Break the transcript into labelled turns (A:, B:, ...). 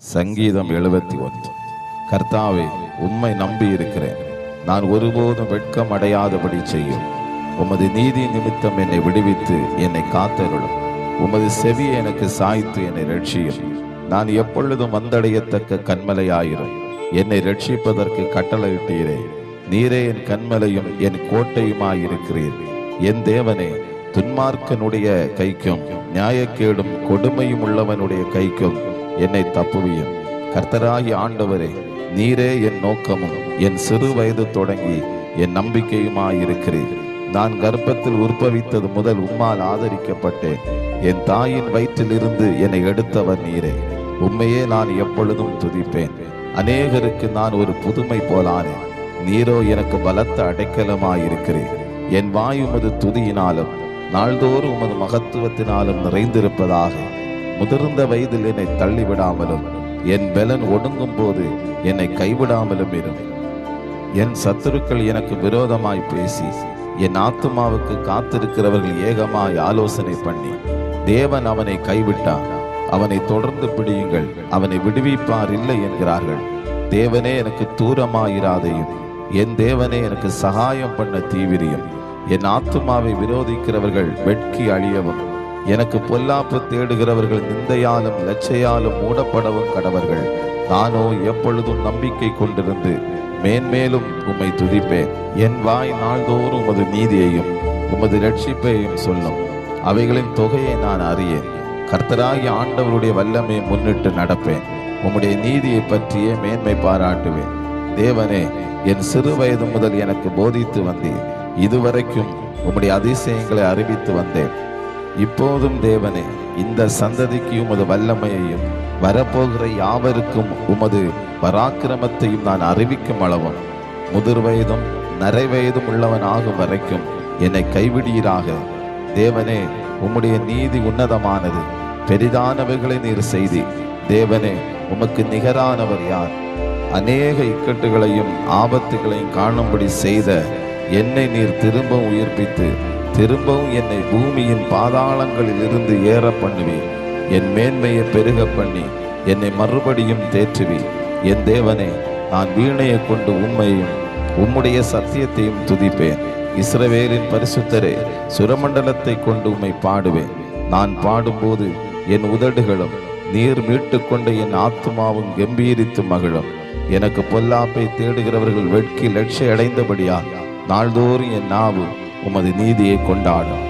A: சங்கீதம் எழுபத்தி ஒன்று. கர்த்தாவே உம்மை நம்பி இருக்கிறேன் நான் ஒருபோதும் வெட்கம் அடையாதபடி செய்யும். உமது நீதி நிமித்தம் என்னை விடுவித்து என்னை காத்தருளும். உமது செவியை எனக்கு சாய்த்து என்னை ரட்சியும். நான் எப்பொழுதும் வந்தடையத்தக்க கண்மலையாயிரும் என்னை ரட்சிப்பதற்கு கட்டளையிட்டீரே. நீரே என் கண்மலையும் என் கோட்டையுமாயிருக்கிறீர். என் தேவனே துன்மார்க்கனுடைய கைக்கும் நியாயக்கேடும் கொடுமையும் உள்ளவனுடைய கைக்கும் என்னை தப்புவியும். கர்த்தராகி ஆண்டவரே நீரே என் நோக்கமும் என் சிறு வயது தொடங்கி என் நம்பிக்கையுமாயிருக்கிறீர். நான் கர்ப்பத்தில் உற்பவித்தது முதல் உம்மால் ஆதரிக்கப்பட்டேன். என் தாயின் வயிற்றிலிருந்து என்னை எடுத்தவர் நீரே. உண்மையே நான் எப்பொழுதும் துதிப்பேன். அநேகருக்கு நான் ஒரு புதுமை போலானேன் நீரோ எனக்கு பலத்த அடைக்கலமாயிருக்கிறேன் என் வாய் உமது துதியினாலும் நாள்தோறும் உமது மகத்துவத்தினாலும் நிறைந்திருப்பதாக முதிர்ந்த வயதில் என்னை தள்ளிவிடாமலும் என் பலன் ஒடுங்கும் போது என்னை கைவிடாமலும் இரும் என் சத்துருக்கள் எனக்கு விரோதமாய் பேசி என் ஆத்துமாவுக்கு காத்திருக்கிறவர்கள் ஏகமாய் ஆலோசனை பண்ணி தேவன் அவனை கைவிட்டான் அவனை தொடர்ந்து பிடியுங்கள் அவனை விடுவிப்பார் இல்லை என்கிறார்கள். தேவனே எனக்கு தூரமாயிராதையும் என் தேவனே எனக்கு சகாயம் பண்ண தீவிரியும் என் ஆத்துமாவை விரோதிக்கிறவர்கள் வெட்கி அழியவும் எனக்கு பொல்லாப்பு தேடுகிறவர்கள் நிந்தையாலும் லட்சையாலும் மூடப்படவும் கடவர்கள் நானோ எப்பொழுதும் நம்பிக்கை கொண்டிருந்து மேன்மேலும் உம்மை துதிப்பேன். என் வாய் நாள்தோறும் உமது நீதியையும் உமது ரட்சிப்பையும் சொல்லும். அவைகளின் தொகையை நான் அறியேன். கர்த்தராகி ஆண்டவருடைய வல்லமையை முன்னிட்டு நடப்பேன். உம்முடைய நீதியை பற்றியே மேன்மை பாராட்டுவேன். தேவனே என் சிறு வயது முதல் எனக்கு போதித்து வந்தேன் இதுவரைக்கும் உம்முடைய அதிசயங்களை அறிவித்து வந்தேன். இப்போதும் தேவனே இந்த சந்ததிக்கு உமது வல்லமையையும் வரப்போகிற யாவருக்கும் உமது பராக்கிரமத்தையும் நான் அறிவிக்கும் அளவும் முதிர் வயதும் நரை வயதும் உள்ளவனாகும் வரைக்கும் என்னை கைவிடீராக தேவனே உம்முடைய நீதி உன்னதமானது. பெரிதானவைகளை நீர் செய்தி. தேவனே உமக்கு நிகரானவர் யார்? அநேக இக்கட்டுகளையும் ஆபத்துகளையும் காணும்படி செய்த என்னை நீர் திரும்பவும் உயிர்ப்பித்து திரும்பவும் என்னை பூமியின் பாதாளங்களில் இருந்து ஏற பண்ணுவீர் என் மேன்மையை பெருக பண்ணி என்னை மறுபடியும் தேற்றுவி. என் தேவனே நான் வீணையை கொண்டு உம்மையும் உம்முடைய சத்தியத்தையும் துதிப்பேன். இஸ்ரவேலின் பரிசுத்தரே சுரமண்டலத்தை கொண்டு உம்மை பாடுவேன். நான் பாடும்போது என் உதடுகளும் நீர் மீட்டுக்கொண்ட என் ஆத்மாவும் கம்பீரித்து மகிழும். எனக்கு பொல்லாப்பை தேடுகிறவர்கள் வெட்கி லட்சிய அடைந்தபடியா நாள்தோறும் என் நாவு உமது நீதியை கொண்டாடும்.